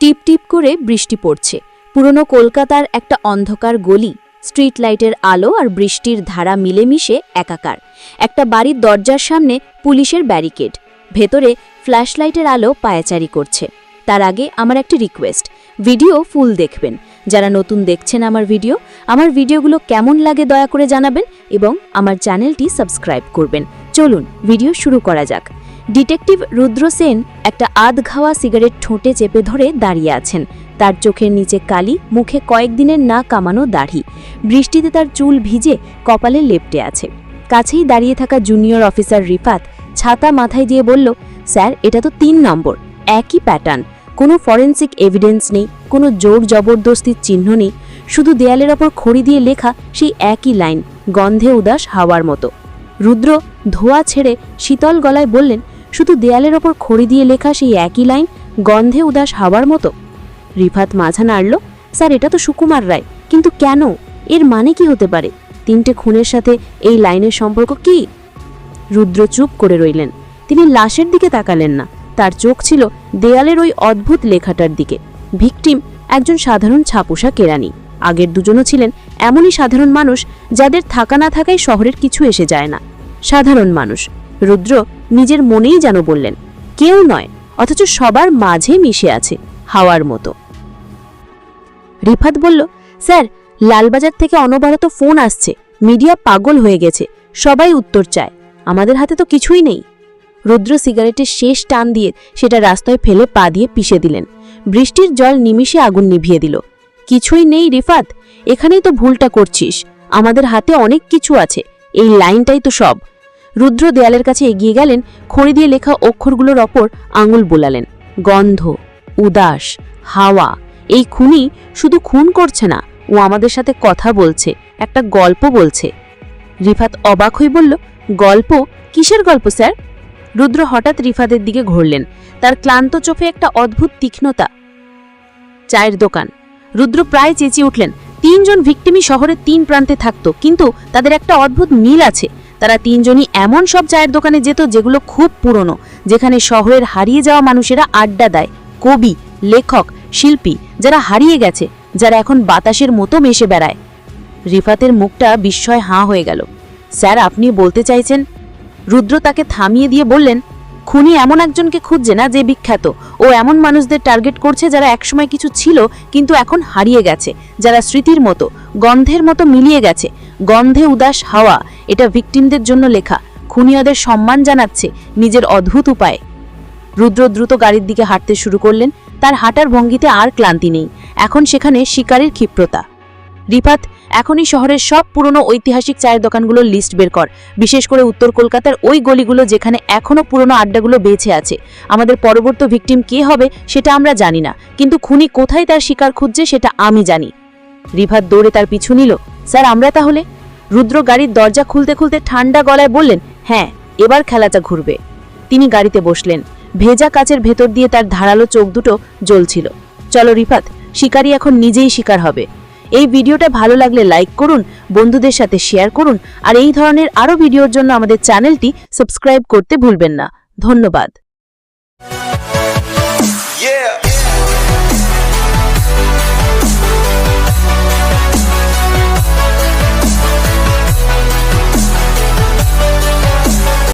টিপ টিপ করে বৃষ্টি পড়ছে। পুরনো কলকাতার একটা অন্ধকার গলি স্ট্রিট লাইটের আলো আর বৃষ্টির ধারা মিলেমিশে একাকার। একটা বাড়ির দরজার সামনে পুলিশের ব্যারিকেড ভেতরে ফ্ল্যাশলাইটের আলো পায়াচারি করছে। তার আগে আমার একটা রিকোয়েস্ট ভিডিও ফুল দেখবেন। যারা নতুন দেখছেন আমার ভিডিও আমার ভিডিওগুলো কেমন লাগে দয়া করে জানাবেন এবং আমার চ্যানেলটি সাবস্ক্রাইব করবেন। চলুন ভিডিও শুরু করা যাক। ডিটেকটিভ রুদ্র সেন একটা আধ খাওয়া সিগারেট ঠোঁটে চেপে ধরে দাঁড়িয়ে আছেন। তার চোখের নিচে কালি, মুখে কয়েকদিনের না কামানো দাড়ি। বৃষ্টিতে তার চুল ভিজে কপালে লেপটে আছে। কাছেই দাঁড়িয়ে থাকা জুনিয়র অফিসার রিফাত ছাতা মাথায় দিয়ে বলল, স্যার, এটা তো তিন নম্বর। একই প্যাটার্ন। কোনো ফরেন্সিক এভিডেন্স নেই, কোনো জোর জবরদস্তির চিহ্ন নেই। শুধু দেয়ালের ওপর খড়ি দিয়ে লেখা সেই একই লাইন, গন্ধে উদাস হাওয়ার মতো। রুদ্র ধোয়া ছেড়ে শীতল গলায় বললেন শুধু দেয়ালের ওপর খড়ি দিয়ে লেখা সেই একই লাইন, গন্ধে উদাস হাওয়ার মতো। রিফাত মাঝা নাড়ল স্যার, এটা তো সুকুমার রায়। কিন্তু কেন? এর মানে কি হতে পারে? তিনটে খুনের সাথে এই লাইনের সম্পর্ক কি? রুদ্র চুপ করে রইলেন। তিনি লাশের দিকে তাকালেন না। তার চোখ ছিল দেয়ালের ওই অদ্ভুত লেখাটার দিকে। ভিকটিম একজন সাধারণ ছাপোষা কেরানি আগের দুজনও ছিলেন এমনই সাধারণ মানুষ যাদের থাকা না থাকায় শহরের কিছু এসে যায় না। সাধারণ মানুষ। রুদ্র নিজের মনেই যেন বললেন, কেউ নয়, অথচ সবার মাঝে মিশে আছে হাওয়ার মতো। রিফাত বলল, স্যার, লালবাজার থেকে অনবরত ফোন আসছে, মিডিয়া পাগল হয়ে গেছে, সবাই উত্তর চায়, আমাদের হাতে তো কিছুই নেই। রুদ্র সিগারেটের শেষ টান দিয়ে সেটা রাস্তায় ফেলে পা দিয়ে পিষে দিলেন। বৃষ্টির জল নিমিষে আগুন নিভিয়ে দিল। কিছুই নেই রিফাত, এখানেই তো ভুলটা করছিস, আমাদের হাতে অনেক কিছু আছে, এই লাইনটাই তো সব। রুদ্র দেয়ালের কাছে এগিয়ে গেলেন, খড়ি দিয়ে লেখা অক্ষরগুলোর ওপর আঙুল বোলালেন। গন্ধ, উদাস, হাওয়া, এই খুনি শুধু খুন করছে না, ও আমাদের সাথে কথা বলছে, একটা গল্প বলছে। রিফাত অবাক হয়ে বলল, গল্প? কিসের গল্প, স্যার? রুদ্র হঠাৎ রিফাতের দিকে ঘুরলেন, তার ক্লান্ত চোখে একটা অদ্ভুত তীক্ষ্ণতা। চায়ের দোকান। রুদ্র প্রায় চেঁচিয়ে উঠলেন, তিনজন ভিক্টিমই শহরের তিন প্রান্তে থাকতো, কিন্তু তাদের একটা অদ্ভুত মিল আছে। তারা তিনজনই এমন সব চায়ের দোকানে যেত যেগুলো খুব পুরনো, যেখানে শহরের হারিয়ে যাওয়া মানুষেরা আড্ডা দেয়। কবি, লেখক, শিল্পী যারা হারিয়ে গেছে, যারা এখন বাতাসের মতো মেশে বেড়ায়। রিফাতের মুখটা বিস্ময় হাঁ হয়ে গেল। স্যার, আপনি বলতে চাইছেন? রুদ্র তাকে থামিয়ে দিয়ে বললেন, খুনি এমন একজনকে খুঁজছে না যে বিখ্যাত। ও এমন মানুষদের টার্গেট করছে যারা একসময় কিছু ছিল, কিন্তু এখন হারিয়ে গেছে, যারা স্মৃতির মতো, গন্ধের মতো মিলিয়ে গেছে। গন্ধে উদাস হাওয়া এটা ভিকটিমদের জন্য লেখা। খুনি ওদের সম্মান জানাচ্ছে নিজের অদ্ভুত উপায়ে। রুদ্র দ্রুত গাড়ির দিকে হাঁটতে শুরু করলেন। তার হাঁটার ভঙ্গিতে আর ক্লান্তি নেই। এখন সেখানে শিকারের ক্ষিপ্রতা। রিপাত, এখনই শহরের সব পুরনো ঐতিহাসিক চায়ের দোকানগুলোর লিস্ট বের কর। বিশেষ করে উত্তর কলকাতার ওই গলিগুলো যেখানে এখনও পুরনো আড্ডাগুলো বেঁচে আছে। আমাদের পরবর্তী ভিকটিম কে হবে সেটা আমরা জানি না। কিন্তু খুনি কোথায় তার শিকার খুঁজছে সেটা আমি জানি। রিভাত দৌড়ে তার পিছু নিল। স্যার, আমরা তাহলে রুদ্র গাড়ির দরজা খুলতে খুলতে ঠান্ডা গলায় বললেন হ্যাঁ এবার খেলাটা ঘুরবে। তিনি গাড়িতে বসলেন। ভেজা কাচের ভেতর দিয়ে তার ধারালো চোখ দুটো জ্বলছিল। চলো রিফাত, শিকারী এখন নিজেই শিকার হবে। এই ভিডিওটা ভালো লাগলে লাইক করুন, বন্ধুদের সাথে শেয়ার করুন, আর এই ধরনের আরও ভিডিওর জন্য আমাদের চ্যানেলটি সাবস্ক্রাইব করতে ভুলবেন না। ধন্যবাদ।